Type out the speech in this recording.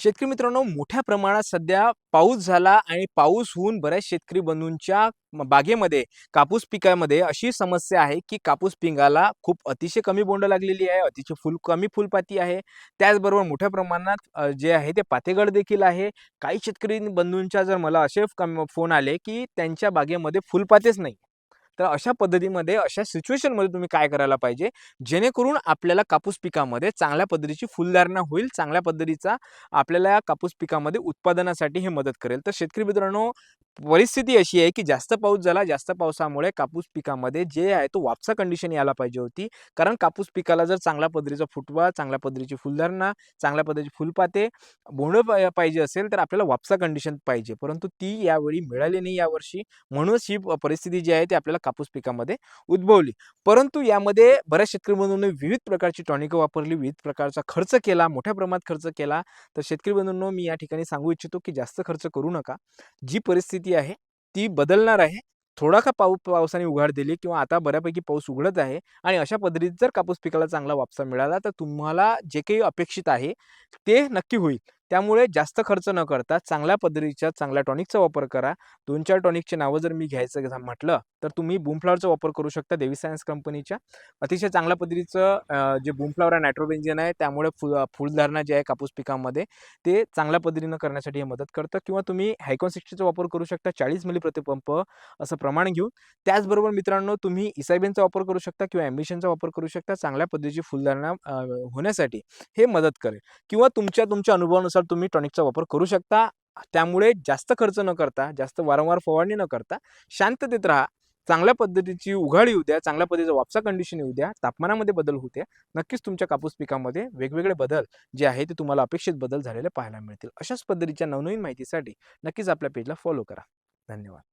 शेतकरी मित्रांनो मोठ्या प्रमाणात सध्या पाऊस झाला आणि पाऊस होऊन बऱ्याच शेतकरी बंधूंच्या बागेमध्ये कापूस पिकामध्ये अशी समस्या आहे की कापूस पिकाला खूप अतिशय कमी बोंड लागलेली आहे अतिशय फुल कमी फुलपाती आहे. त्याचबरोबर मोठ्या प्रमाणात जे आहे ते पातेगड देखील आहे. काही शेतकरी बंधूंच्या जर मला असे कम- फोन आले की त्यांच्या बागेमध्ये फुलपातेच नाही. तर अशा पद्धतीमध्ये अशा सिच्युएशनमध्ये तुम्ही काय करायला पाहिजे? जेणेकरून आपल्याला कापूस पिकामध्ये चांगल्या पद्धतीची फुलधारणा होईल चांगल्या पद्धतीचा आपल्याला या कापूस पिकामध्ये उत्पादनासाठी हे मदत करेल. तर शेतकरी मित्रांनो परिस्थिती अशी आहे की जास्त पाऊस झाला जास्त पावसामुळे कापूस पिकामध्ये जे आहे तो वापसा कंडिशन यायला पाहिजे होती. कारण कापूस पिकाला जर चांगल्या पदरीचा फुटवा चांगल्या पदरीची फुलधारणा चांगल्या पद्धतीची फुलपाते बोंड पाहिजे असेल तर आपल्याला वापसा कंडिशन पाहिजे. परंतु ती यावेळी मिळाली नाही यावर्षी. म्हणूनच ही परिस्थिती जी आहे ती आपल्याला कापूस पिकामध्ये उद्भवली. परंतु यामध्ये बऱ्याच शेतकरी बंधूंनी विविध प्रकारची टॉनिकं वापरली विविध प्रकारचा खर्च केला मोठ्या प्रमाणात खर्च केला. तर शेतकरी बंधूंनो मी या ठिकाणी सांगू इच्छितो की जास्त खर्च करू नका. जी परिस्थिती आहे ती बदलणार आहे. थोडा का पाऊ पावसाने उघाड दिली किंवा आता बऱ्यापैकी पाऊस उघडत आहे आणि अशा पद्धतीत जर कापूस पिकाला चांगला वापसा मिळाला तर तुम्हाला जे काही अपेक्षित आहे ते नक्की होईल. त्यामुळे जास्त खर्च न करता चांगल्या पद्धतीच्या चांगल्या टॉनिकचा वापर करा. दोन चार टॉनिकचे नावं जर मी घ्यायचं म्हटलं तर तुम्ही बुमफ्लावरचा वापर करू शकता देवी सायन्स कंपनीच्या अतिशय चांगल्या पद्धतीचं जे बुमफ्लावर आहे नायट्रोबेन्झिन आहे त्यामुळे फुल फुलधारणा जी आहे कापूस पिकामध्ये ते चांगल्या पद्धतीनं करण्यासाठी हे मदत करतं. किंवा तुम्ही हायकॉन सिक्स्टीचा वापर करू शकता चाळीस मिली प्रतिपंप असं प्रमाण घेऊन. त्याचबरोबर मित्रांनो तुम्ही इसायबेनचा वापर करू शकता किंवा ॲम्बिशनचा वापर करू शकता चांगल्या पद्धतीची फुलधारणा होण्यासाठी हे मदत करेल. किंवा तुमच्या तुमच्या अनुभवानुसार तुम्ही टॉनिकचा वापर करू शकता. त्यामुळे जास्त खर्च न करता जास्त वारंवार फवारणी न करता शांततेत राहा. चांगल्या पद्धतीची उघाड येऊ द्या चांगल्या पद्धतीचा वापसा कंडिशन येऊ द्या. तापमानामध्ये बदल होऊ द्या नक्कीच तुमच्या कापूस पिकामध्ये वेगवेगळे बदल जे आहे ते तुम्हाला अपेक्षित बदल झालेले पाहायला मिळतील. अशाच पद्धतीच्या नवनवीन माहितीसाठी नक्कीच आपल्या पेजला फॉलो करा. धन्यवाद.